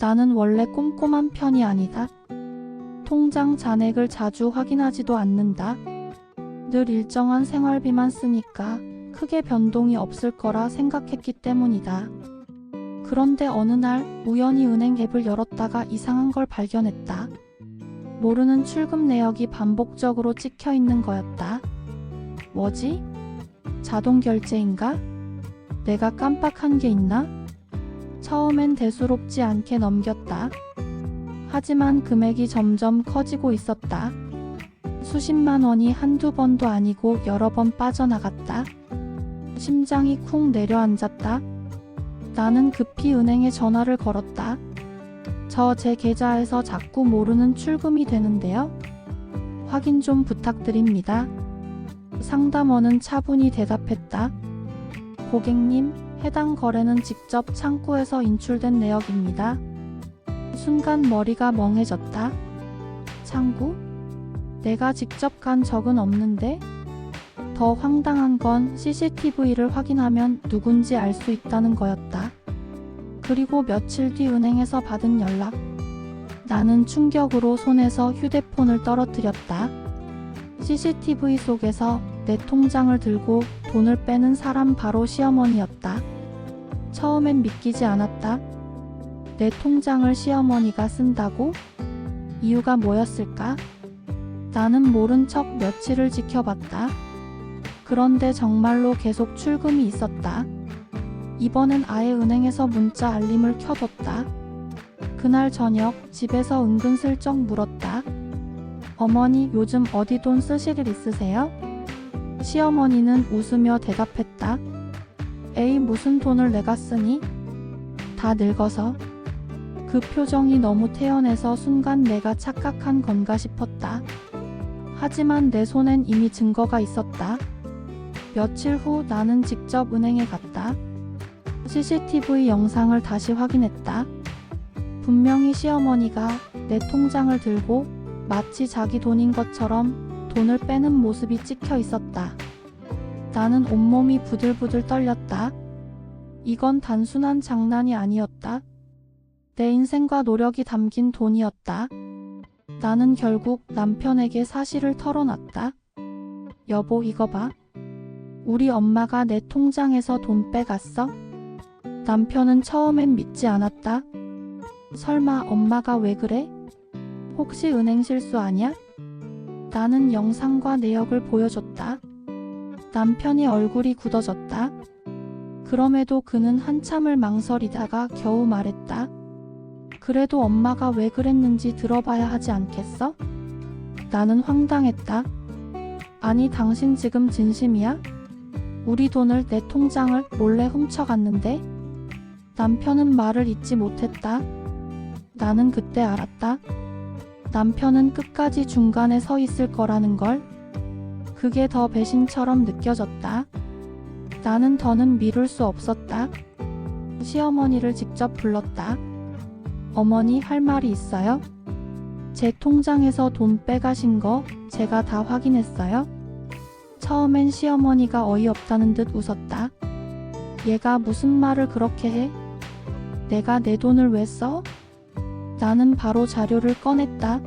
나는 원래 꼼꼼한 편이 아니다. 통장 잔액을 자주 확인하지도 않는다. 늘 일정한 생활비만 쓰니까 크게 변동이 없을 거라 생각했기 때문이다. 그런데 어느 날 우연히 은행 앱을 열었다가 이상한 걸 발견했다. 모르는 출금 내역이 반복적으로 찍혀 있는 거였다. 뭐지? 자동 결제인가? 내가 깜빡한 게 있나? 처음엔 대수롭지 않게 넘겼다. 하지만 금액이 점점 커지고 있었다. 수십만 원이 한두 번도 아니고 여러 번 빠져나갔다. 심장이 쿵 내려앉았다. 나는 급히 은행에 전화를 걸었다. 저 제 계좌에서 자꾸 모르는 출금이 되는데요. 확인 좀 부탁드립니다. 상담원은 차분히 대답했다. 고객님, 해당 거래는 직접 창구에서 인출된 내역입니다. 순간 머리가 멍해졌다. 창구? 내가 직접 간 적은 없는데? 더 황당한 건 CCTV를 확인하면 누군지 알 수 있다는 거였다. 그리고 며칠 뒤 은행에서 받은 연락. 나는 충격으로 손에서 휴대폰을 떨어뜨렸다. CCTV 속에서 내 통장을 들고 돈을 빼는 사람 바로 시어머니였다. 처음엔 믿기지 않았다. 내 통장을 시어머니가 쓴다고? 이유가 뭐였을까? 나는 모른 척 며칠을 지켜봤다. 그런데 정말로 계속 출금이 있었다. 이번엔 아예 은행에서 문자 알림을 켜뒀다. 그날 저녁 집에서 은근슬쩍 물었다. 어머니 요즘 어디 돈 쓰실 일 있으세요? 시어머니는 웃으며 대답했다. 에이 무슨 돈을 내가 쓰니? 다 늙어서. 그 표정이 너무 태연해서 순간 내가 착각한 건가 싶었다. 하지만 내 손엔 이미 증거가 있었다. 며칠 후 나는 직접 은행에 갔다. CCTV 영상을 다시 확인했다. 분명히 시어머니가 내 통장을 들고 마치 자기 돈인 것처럼 돈을 빼는 모습이 찍혀 있었다. 나는 온몸이 부들부들 떨렸다. 이건 단순한 장난이 아니었다. 내 인생과 노력이 담긴 돈이었다. 나는 결국 남편에게 사실을 털어놨다. 여보, 이거 봐. 우리 엄마가 내 통장에서 돈 빼갔어? 남편은 처음엔 믿지 않았다. 설마 엄마가 왜 그래? 혹시 은행 실수 아니야? 나는 영상과 내역을 보여줬다. 남편이 얼굴이 굳어졌다. 그럼에도 그는 한참을 망설이다가 겨우 말했다. 그래도 엄마가 왜 그랬는지 들어봐야 하지 않겠어? 나는 황당했다. 아니, 당신 지금 진심이야? 우리 돈을 내 통장을 몰래 훔쳐갔는데? 남편은 말을 잇지 못했다. 나는 그때 알았다. 남편은 끝까지 중간에 서 있을 거라는 걸. 그게 더 배신처럼 느껴졌다. 나는 더는 미룰 수 없었다. 시어머니를 직접 불렀다. 어머니 할 말이 있어요? 제 통장에서 돈 빼가신 거 제가 다 확인했어요. 처음엔 시어머니가 어이없다는 듯 웃었다. 얘가 무슨 말을 그렇게 해? 내가 내 돈을 왜 써? 나는 바로 자료를 꺼냈다.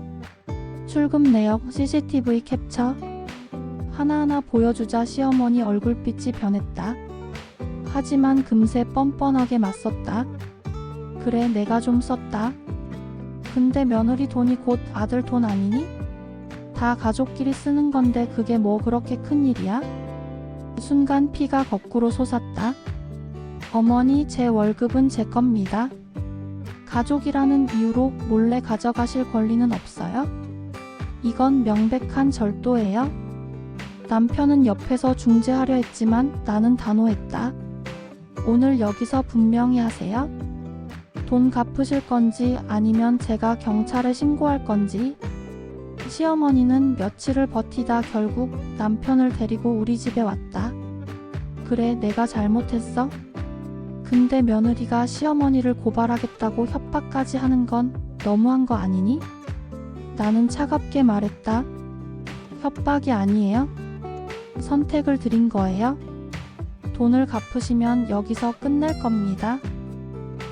출금 내역 CCTV 캡처. 하나하나 보여주자 시어머니 얼굴빛이 변했다. 하지만 금세 뻔뻔하게 맞섰다. 그래, 내가 좀 썼다. 근데 며느리 돈이 곧 아들 돈 아니니? 다 가족끼리 쓰는 건데 그게 뭐 그렇게 큰 일이야? 순간 피가 거꾸로 솟았다. 어머니, 제 월급은 제 겁니다. 가족이라는 이유로 몰래 가져가실 권리는 없어요? 이건 명백한 절도예요. 남편은 옆에서 중재하려 했지만 나는 단호했다. 오늘 여기서 분명히 하세요. 돈 갚으실 건지 아니면 제가 경찰에 신고할 건지. 시어머니는 며칠을 버티다 결국 남편을 데리고 우리 집에 왔다. 그래, 내가 잘못했어? 근데 며느리가 시어머니를 고발하겠다고 협박까지 하는 건 너무한 거 아니니? 나는 차갑게 말했다. 협박이 아니에요? 선택을 드린 거예요? 돈을 갚으시면 여기서 끝낼 겁니다.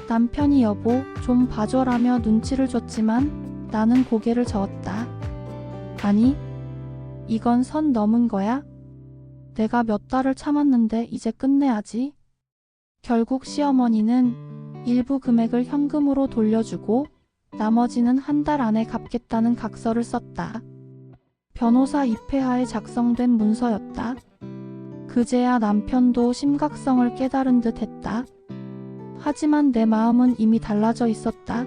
남편이 여보, 좀 봐줘라며 눈치를 줬지만 나는 고개를 저었다. 아니, 이건 선 넘은 거야? 내가 몇 달을 참았는데 이제 끝내야지. 결국 시어머니는 일부 금액을 현금으로 돌려주고 나머지는 한 달 안에 갚겠다는 각서를 썼다. 변호사 입회하에 작성된 문서였다. 그제야 남편도 심각성을 깨달은 듯 했다. 하지만 내 마음은 이미 달라져 있었다.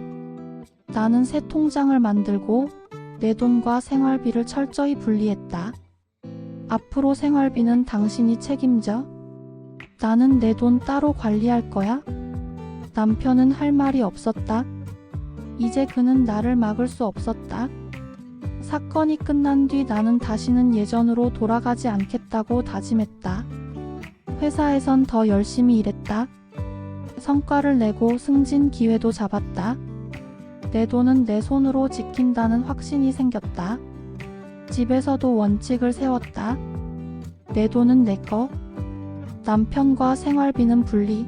나는 새 통장을 만들고 내 돈과 생활비를 철저히 분리했다. 앞으로 생활비는 당신이 책임져. 나는 내 돈 따로 관리할 거야. 남편은 할 말이 없었다. 이제 그는 나를 막을 수 없었다. 사건이 끝난 뒤 나는 다시는 예전으로 돌아가지 않겠다고 다짐했다. 회사에선 더 열심히 일했다. 성과를 내고 승진 기회도 잡았다. 내 돈은 내 손으로 지킨다는 확신이 생겼다. 집에서도 원칙을 세웠다. 내 돈은 내 거. 남편과 생활비는 분리.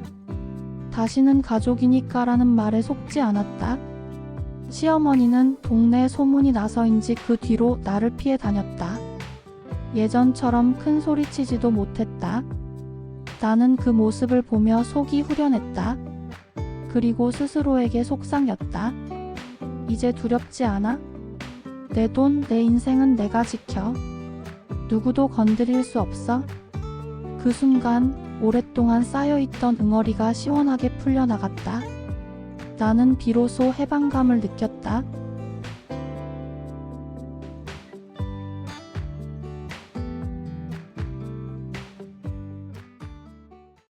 다시는 가족이니까라는 말에 속지 않았다. 시어머니는 동네 소문이 나서인지 그 뒤로 나를 피해 다녔다. 예전처럼 큰 소리치지도 못했다. 나는 그 모습을 보며 속이 후련했다. 그리고 스스로에게 속상했다. 이제 두렵지 않아? 내 돈, 내 인생은 내가 지켜. 누구도 건드릴 수 없어. 그 순간 오랫동안 쌓여있던 응어리가 시원하게 풀려나갔다. 나는 비로소 해방감을 느꼈다.